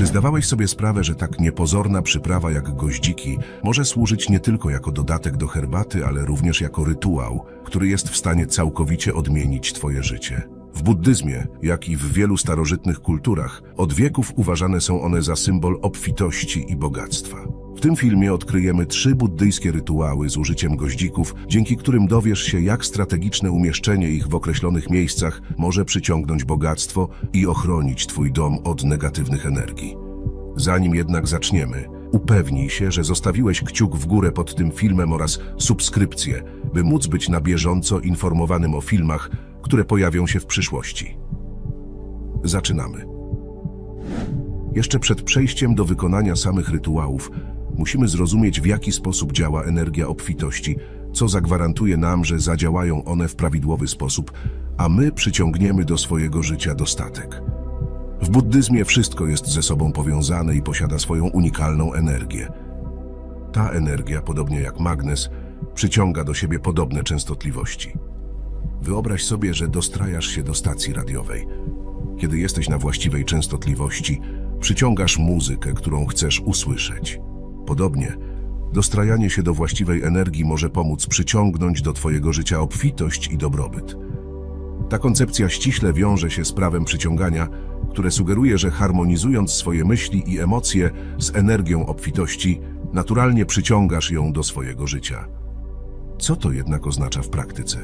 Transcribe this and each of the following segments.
Czy zdawałeś sobie sprawę, że tak niepozorna przyprawa jak goździki może służyć nie tylko jako dodatek do herbaty, ale również jako rytuał, który jest w stanie całkowicie odmienić Twoje życie? W buddyzmie, jak i w wielu starożytnych kulturach, od wieków uważane są one za symbol obfitości i bogactwa. W tym filmie odkryjemy trzy buddyjskie rytuały z użyciem goździków, dzięki którym dowiesz się, jak strategiczne umieszczenie ich w określonych miejscach może przyciągnąć bogactwo i ochronić Twój dom od negatywnych energii. Zanim jednak zaczniemy, upewnij się, że zostawiłeś kciuk w górę pod tym filmem oraz subskrypcję, by móc być na bieżąco informowanym o filmach, które pojawią się w przyszłości. Zaczynamy. Jeszcze przed przejściem do wykonania samych rytuałów, musimy zrozumieć, w jaki sposób działa energia obfitości, co zagwarantuje nam, że zadziałają one w prawidłowy sposób, a my przyciągniemy do swojego życia dostatek. W buddyzmie wszystko jest ze sobą powiązane i posiada swoją unikalną energię. Ta energia, podobnie jak magnes, przyciąga do siebie podobne częstotliwości. Wyobraź sobie, że dostrajasz się do stacji radiowej. Kiedy jesteś na właściwej częstotliwości, przyciągasz muzykę, którą chcesz usłyszeć. Podobnie, dostrajanie się do właściwej energii może pomóc przyciągnąć do Twojego życia obfitość i dobrobyt. Ta koncepcja ściśle wiąże się z prawem przyciągania, które sugeruje, że harmonizując swoje myśli i emocje z energią obfitości, naturalnie przyciągasz ją do swojego życia. Co to jednak oznacza w praktyce?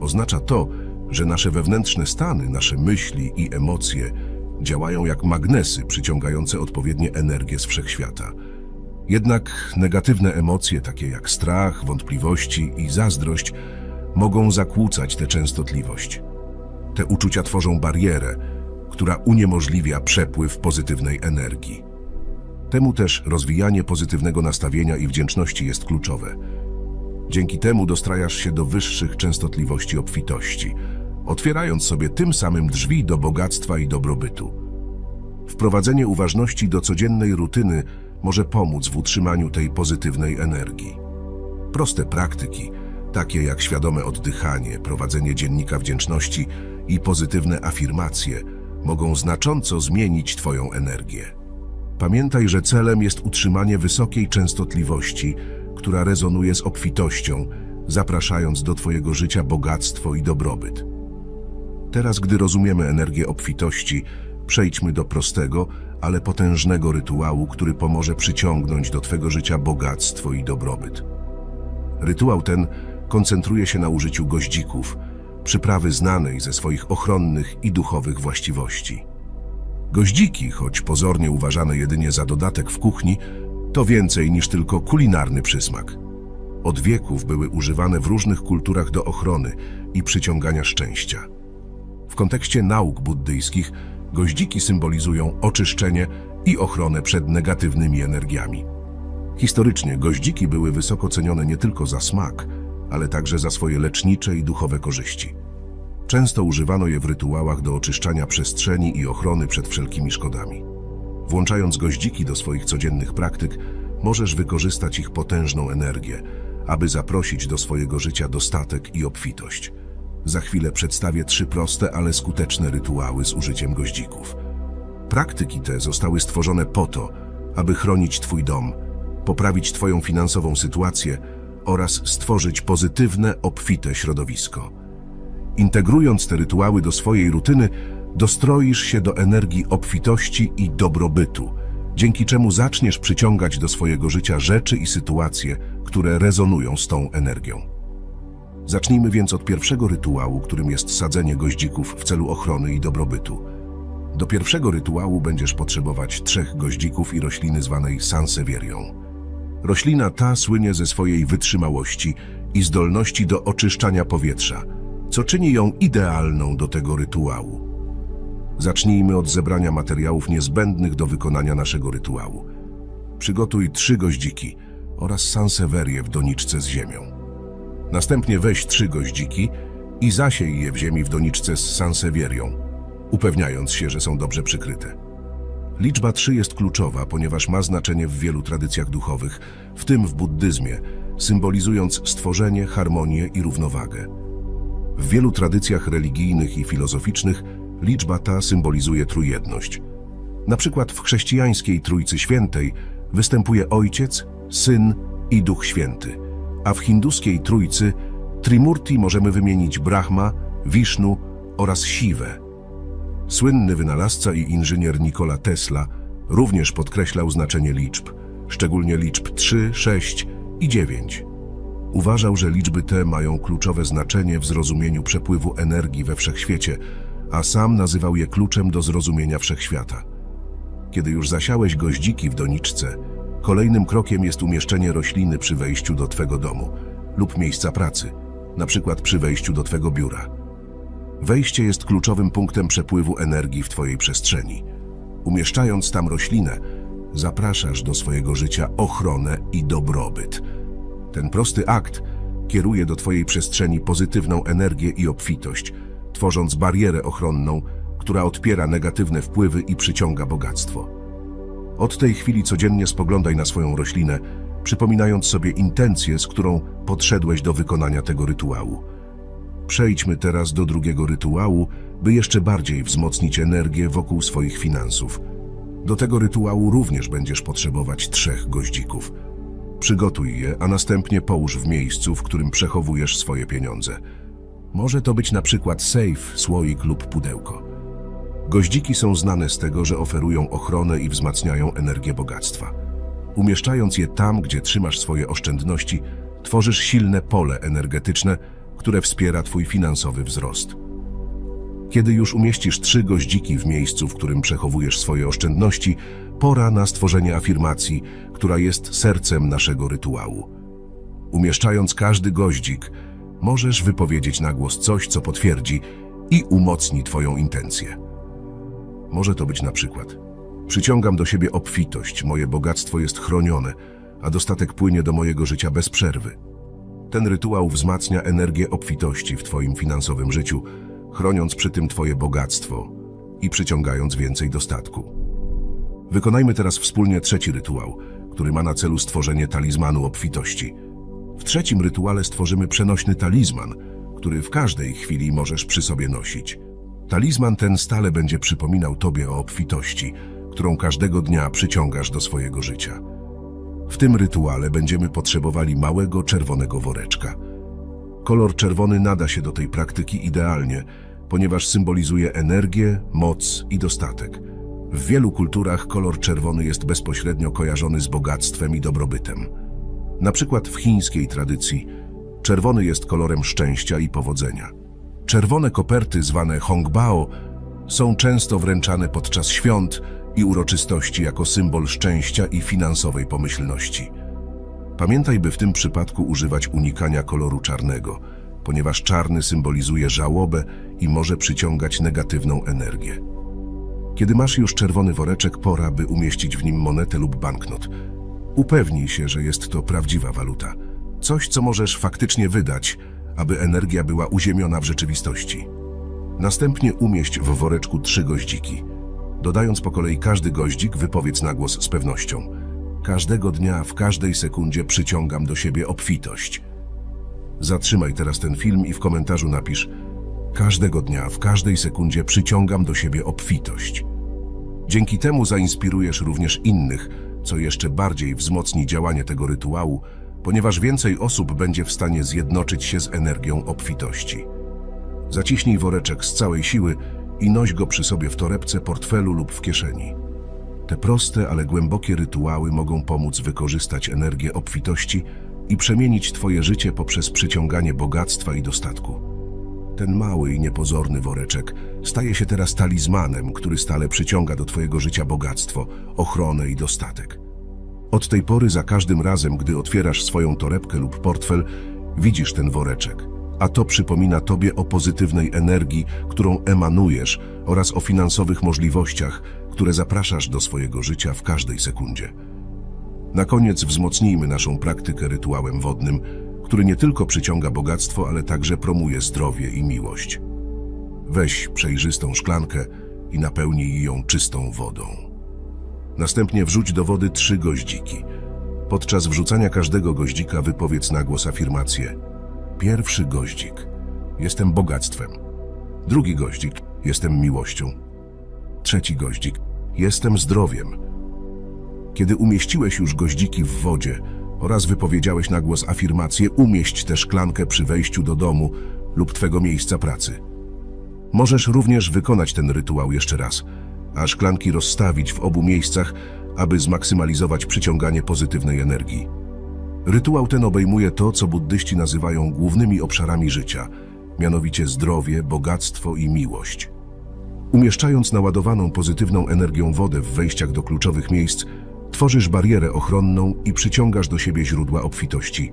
Oznacza to, że nasze wewnętrzne stany, nasze myśli i emocje działają jak magnesy przyciągające odpowiednie energie z wszechświata. Jednak negatywne emocje, takie jak strach, wątpliwości i zazdrość, mogą zakłócać tę częstotliwość. Te uczucia tworzą barierę, która uniemożliwia przepływ pozytywnej energii. Temu też rozwijanie pozytywnego nastawienia i wdzięczności jest kluczowe. Dzięki temu dostrajasz się do wyższych częstotliwości obfitości, otwierając sobie tym samym drzwi do bogactwa i dobrobytu. Wprowadzenie uważności do codziennej rutyny może pomóc w utrzymaniu tej pozytywnej energii. Proste praktyki, takie jak świadome oddychanie, prowadzenie dziennika wdzięczności i pozytywne afirmacje, mogą znacząco zmienić Twoją energię. Pamiętaj, że celem jest utrzymanie wysokiej częstotliwości, która rezonuje z obfitością, zapraszając do Twojego życia bogactwo i dobrobyt. Teraz, gdy rozumiemy energię obfitości, przejdźmy do prostego, ale potężnego rytuału, który pomoże przyciągnąć do Twego życia bogactwo i dobrobyt. Rytuał ten koncentruje się na użyciu goździków, przyprawy znanej ze swoich ochronnych i duchowych właściwości. Goździki, choć pozornie uważane jedynie za dodatek w kuchni, to więcej niż tylko kulinarny przysmak. Od wieków były używane w różnych kulturach do ochrony i przyciągania szczęścia. W kontekście nauk buddyjskich goździki symbolizują oczyszczenie i ochronę przed negatywnymi energiami. Historycznie goździki były wysoko cenione nie tylko za smak, ale także za swoje lecznicze i duchowe korzyści. Często używano je w rytuałach do oczyszczania przestrzeni i ochrony przed wszelkimi szkodami. Włączając goździki do swoich codziennych praktyk, możesz wykorzystać ich potężną energię, aby zaprosić do swojego życia dostatek i obfitość. Za chwilę przedstawię trzy proste, ale skuteczne rytuały z użyciem goździków. Praktyki te zostały stworzone po to, aby chronić Twój dom, poprawić Twoją finansową sytuację oraz stworzyć pozytywne, obfite środowisko. Integrując te rytuały do swojej rutyny, dostroisz się do energii obfitości i dobrobytu, dzięki czemu zaczniesz przyciągać do swojego życia rzeczy i sytuacje, które rezonują z tą energią. Zacznijmy więc od pierwszego rytuału, którym jest sadzenie goździków w celu ochrony i dobrobytu. Do pierwszego rytuału będziesz potrzebować trzech goździków i rośliny zwanej sansevierią. Roślina ta słynie ze swojej wytrzymałości i zdolności do oczyszczania powietrza, co czyni ją idealną do tego rytuału. Zacznijmy od zebrania materiałów niezbędnych do wykonania naszego rytuału. Przygotuj trzy goździki oraz sanseverię w doniczce z ziemią. Następnie weź trzy goździki i zasiej je w ziemi w doniczce z sansevierią, upewniając się, że są dobrze przykryte. Liczba 3 jest kluczowa, ponieważ ma znaczenie w wielu tradycjach duchowych, w tym w buddyzmie, symbolizując stworzenie, harmonię i równowagę. W wielu tradycjach religijnych i filozoficznych liczba ta symbolizuje trójjedność. Na przykład w chrześcijańskiej Trójcy Świętej występuje Ojciec, Syn i Duch Święty, a w hinduskiej Trójcy Trimurti możemy wymienić Brahma, Wisznu oraz Siwę. Słynny wynalazca i inżynier Nikola Tesla również podkreślał znaczenie liczb, szczególnie liczb 3, 6 i 9. Uważał, że liczby te mają kluczowe znaczenie w zrozumieniu przepływu energii we wszechświecie, a sam nazywał je kluczem do zrozumienia wszechświata. Kiedy już zasiałeś goździki w doniczce, kolejnym krokiem jest umieszczenie rośliny przy wejściu do Twego domu lub miejsca pracy, na przykład przy wejściu do Twego biura. Wejście jest kluczowym punktem przepływu energii w Twojej przestrzeni. Umieszczając tam roślinę, zapraszasz do swojego życia ochronę i dobrobyt. Ten prosty akt kieruje do Twojej przestrzeni pozytywną energię i obfitość, tworząc barierę ochronną, która odpiera negatywne wpływy i przyciąga bogactwo. Od tej chwili codziennie spoglądaj na swoją roślinę, przypominając sobie intencję, z którą podszedłeś do wykonania tego rytuału. Przejdźmy teraz do drugiego rytuału, by jeszcze bardziej wzmocnić energię wokół swoich finansów. Do tego rytuału również będziesz potrzebować trzech goździków. Przygotuj je, a następnie połóż w miejscu, w którym przechowujesz swoje pieniądze. Może to być na przykład safe, słoik lub pudełko. Goździki są znane z tego, że oferują ochronę i wzmacniają energię bogactwa. Umieszczając je tam, gdzie trzymasz swoje oszczędności, tworzysz silne pole energetyczne, które wspiera Twój finansowy wzrost. Kiedy już umieścisz trzy goździki w miejscu, w którym przechowujesz swoje oszczędności, pora na stworzenie afirmacji, która jest sercem naszego rytuału. Umieszczając każdy goździk, możesz wypowiedzieć na głos coś, co potwierdzi i umocni Twoją intencję. Może to być na przykład Przyciągam do siebie obfitość, moje bogactwo jest chronione, a dostatek płynie do mojego życia bez przerwy. Ten rytuał wzmacnia energię obfitości w Twoim finansowym życiu, chroniąc przy tym Twoje bogactwo i przyciągając więcej dostatku. Wykonajmy teraz wspólnie trzeci rytuał, który ma na celu stworzenie talizmanu obfitości. W trzecim rytuale stworzymy przenośny talizman, który w każdej chwili możesz przy sobie nosić. Talizman ten stale będzie przypominał Tobie o obfitości, którą każdego dnia przyciągasz do swojego życia. W tym rytuale będziemy potrzebowali małego czerwonego woreczka. Kolor czerwony nada się do tej praktyki idealnie, ponieważ symbolizuje energię, moc i dostatek. W wielu kulturach kolor czerwony jest bezpośrednio kojarzony z bogactwem i dobrobytem. Na przykład w chińskiej tradycji czerwony jest kolorem szczęścia i powodzenia. Czerwone koperty zwane hongbao są często wręczane podczas świąt i uroczystości jako symbol szczęścia i finansowej pomyślności. Pamiętaj, by w tym przypadku używać unikania koloru czarnego, ponieważ czarny symbolizuje żałobę i może przyciągać negatywną energię. Kiedy masz już czerwony woreczek, pora, by umieścić w nim monetę lub banknot. Upewnij się, że jest to prawdziwa waluta. Coś, co możesz faktycznie wydać, aby energia była uziemiona w rzeczywistości. Następnie umieść w woreczku trzy goździki. Dodając po kolei każdy goździk, wypowiedz na głos z pewnością. Każdego dnia, w każdej sekundzie przyciągam do siebie obfitość. Zatrzymaj teraz ten film i w komentarzu napisz Każdego dnia, w każdej sekundzie przyciągam do siebie obfitość. Dzięki temu zainspirujesz również innych, co jeszcze bardziej wzmocni działanie tego rytuału, ponieważ więcej osób będzie w stanie zjednoczyć się z energią obfitości. Zaciśnij woreczek z całej siły i noś go przy sobie w torebce, portfelu lub w kieszeni. Te proste, ale głębokie rytuały mogą pomóc wykorzystać energię obfitości i przemienić Twoje życie poprzez przyciąganie bogactwa i dostatku. Ten mały i niepozorny woreczek staje się teraz talizmanem, który stale przyciąga do Twojego życia bogactwo, ochronę i dostatek. Od tej pory za każdym razem, gdy otwierasz swoją torebkę lub portfel, widzisz ten woreczek, a to przypomina Tobie o pozytywnej energii, którą emanujesz oraz o finansowych możliwościach, które zapraszasz do swojego życia w każdej sekundzie. Na koniec wzmocnijmy naszą praktykę rytuałem wodnym, który nie tylko przyciąga bogactwo, ale także promuje zdrowie i miłość. Weź przejrzystą szklankę i napełnij ją czystą wodą. Następnie wrzuć do wody trzy goździki. Podczas wrzucania każdego goździka wypowiedz na głos afirmację. Pierwszy goździk. Jestem bogactwem. Drugi goździk. Jestem miłością. Trzeci goździk. Jestem zdrowiem. Kiedy umieściłeś już goździki w wodzie oraz wypowiedziałeś na głos afirmację umieść tę szklankę przy wejściu do domu lub twego miejsca pracy. Możesz również wykonać ten rytuał jeszcze raz, a szklanki rozstawić w obu miejscach, aby zmaksymalizować przyciąganie pozytywnej energii. Rytuał ten obejmuje to, co buddyści nazywają głównymi obszarami życia, mianowicie zdrowie, bogactwo i miłość. Umieszczając naładowaną pozytywną energią wodę w wejściach do kluczowych miejsc, tworzysz barierę ochronną i przyciągasz do siebie źródła obfitości.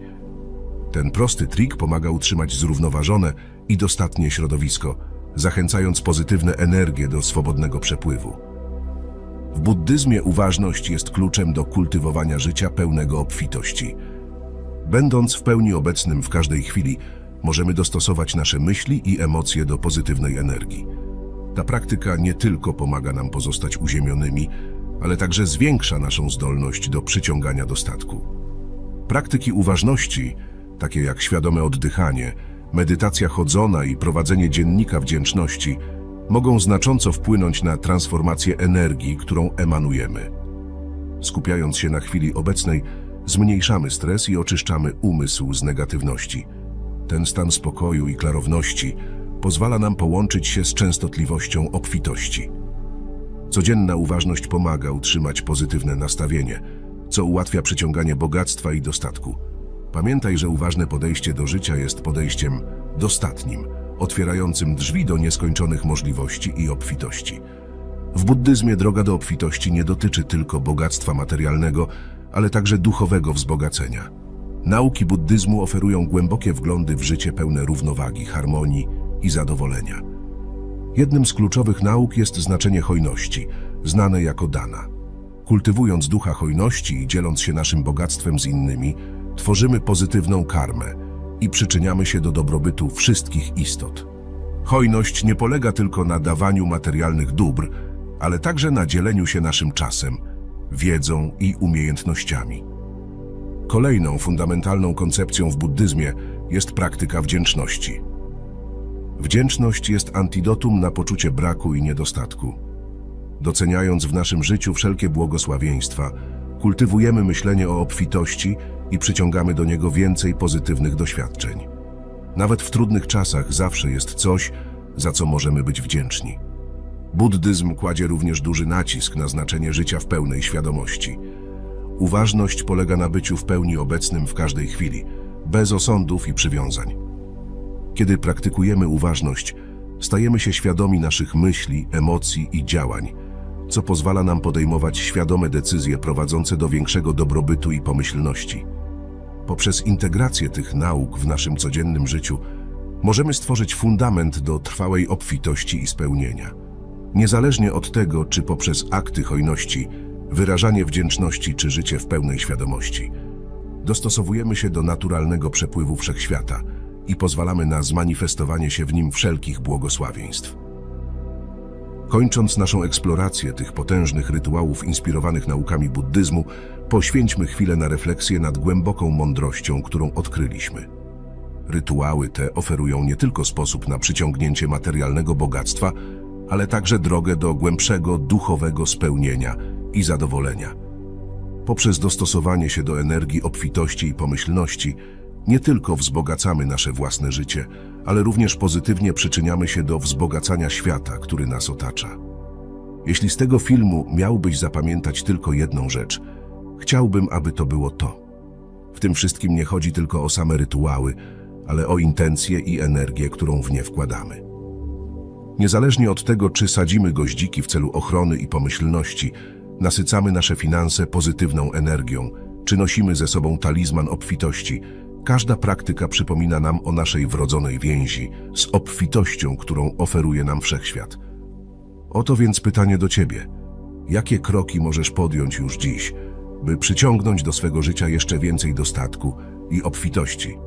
Ten prosty trik pomaga utrzymać zrównoważone i dostatnie środowisko, zachęcając pozytywne energie do swobodnego przepływu. W buddyzmie uważność jest kluczem do kultywowania życia pełnego obfitości. Będąc w pełni obecnym w każdej chwili, możemy dostosować nasze myśli i emocje do pozytywnej energii. Ta praktyka nie tylko pomaga nam pozostać uziemionymi, ale także zwiększa naszą zdolność do przyciągania dostatku. Praktyki uważności, takie jak świadome oddychanie, medytacja chodzona i prowadzenie dziennika wdzięczności, mogą znacząco wpłynąć na transformację energii, którą emanujemy. Skupiając się na chwili obecnej, zmniejszamy stres i oczyszczamy umysł z negatywności. Ten stan spokoju i klarowności pozwala nam połączyć się z częstotliwością obfitości. Codzienna uważność pomaga utrzymać pozytywne nastawienie, co ułatwia przyciąganie bogactwa i dostatku. Pamiętaj, że uważne podejście do życia jest podejściem dostatnim, otwierającym drzwi do nieskończonych możliwości i obfitości. W buddyzmie droga do obfitości nie dotyczy tylko bogactwa materialnego, ale także duchowego wzbogacenia. Nauki buddyzmu oferują głębokie wglądy w życie pełne równowagi, harmonii i zadowolenia. Jednym z kluczowych nauk jest znaczenie hojności, znane jako dana. Kultywując ducha hojności i dzieląc się naszym bogactwem z innymi, tworzymy pozytywną karmę i przyczyniamy się do dobrobytu wszystkich istot. Hojność nie polega tylko na dawaniu materialnych dóbr, ale także na dzieleniu się naszym czasem, wiedzą i umiejętnościami. Kolejną fundamentalną koncepcją w buddyzmie jest praktyka wdzięczności. Wdzięczność jest antidotum na poczucie braku i niedostatku. Doceniając w naszym życiu wszelkie błogosławieństwa, kultywujemy myślenie o obfitości i przyciągamy do niego więcej pozytywnych doświadczeń. Nawet w trudnych czasach zawsze jest coś, za co możemy być wdzięczni. Buddyzm kładzie również duży nacisk na znaczenie życia w pełnej świadomości. Uważność polega na byciu w pełni obecnym w każdej chwili, bez osądów i przywiązań. Kiedy praktykujemy uważność, stajemy się świadomi naszych myśli, emocji i działań, co pozwala nam podejmować świadome decyzje prowadzące do większego dobrobytu i pomyślności. Poprzez integrację tych nauk w naszym codziennym życiu możemy stworzyć fundament do trwałej obfitości i spełnienia. Niezależnie od tego, czy poprzez akty hojności, wyrażanie wdzięczności czy życie w pełnej świadomości, dostosowujemy się do naturalnego przepływu wszechświata i pozwalamy na zmanifestowanie się w nim wszelkich błogosławieństw. Kończąc naszą eksplorację tych potężnych rytuałów inspirowanych naukami buddyzmu, poświęćmy chwilę na refleksję nad głęboką mądrością, którą odkryliśmy. Rytuały te oferują nie tylko sposób na przyciągnięcie materialnego bogactwa, ale także drogę do głębszego duchowego spełnienia i zadowolenia. Poprzez dostosowanie się do energii obfitości i pomyślności, nie tylko wzbogacamy nasze własne życie, ale również pozytywnie przyczyniamy się do wzbogacania świata, który nas otacza. Jeśli z tego filmu miałbyś zapamiętać tylko jedną rzecz, chciałbym, aby to było to. W tym wszystkim nie chodzi tylko o same rytuały, ale o intencje i energię, którą w nie wkładamy. Niezależnie od tego, czy sadzimy goździki w celu ochrony i pomyślności, nasycamy nasze finanse pozytywną energią, czy nosimy ze sobą talizman obfitości, każda praktyka przypomina nam o naszej wrodzonej więzi z obfitością, którą oferuje nam wszechświat. Oto więc pytanie do Ciebie. Jakie kroki możesz podjąć już dziś, by przyciągnąć do swego życia jeszcze więcej dostatku i obfitości?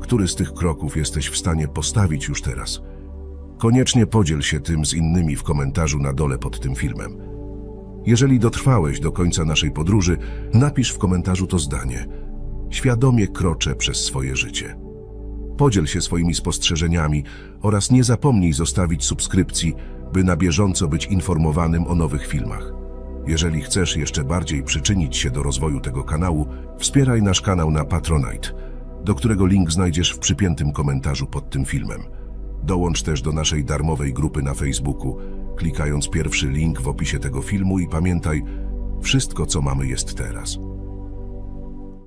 Który z tych kroków jesteś w stanie postawić już teraz? Koniecznie podziel się tym z innymi w komentarzu na dole pod tym filmem. Jeżeli dotrwałeś do końca naszej podróży, napisz w komentarzu to zdanie. Świadomie kroczę przez swoje życie. Podziel się swoimi spostrzeżeniami oraz nie zapomnij zostawić subskrypcji, by na bieżąco być informowanym o nowych filmach. Jeżeli chcesz jeszcze bardziej przyczynić się do rozwoju tego kanału, wspieraj nasz kanał na Patronite, do którego link znajdziesz w przypiętym komentarzu pod tym filmem. Dołącz też do naszej darmowej grupy na Facebooku, klikając pierwszy link w opisie tego filmu i pamiętaj, wszystko co mamy jest teraz.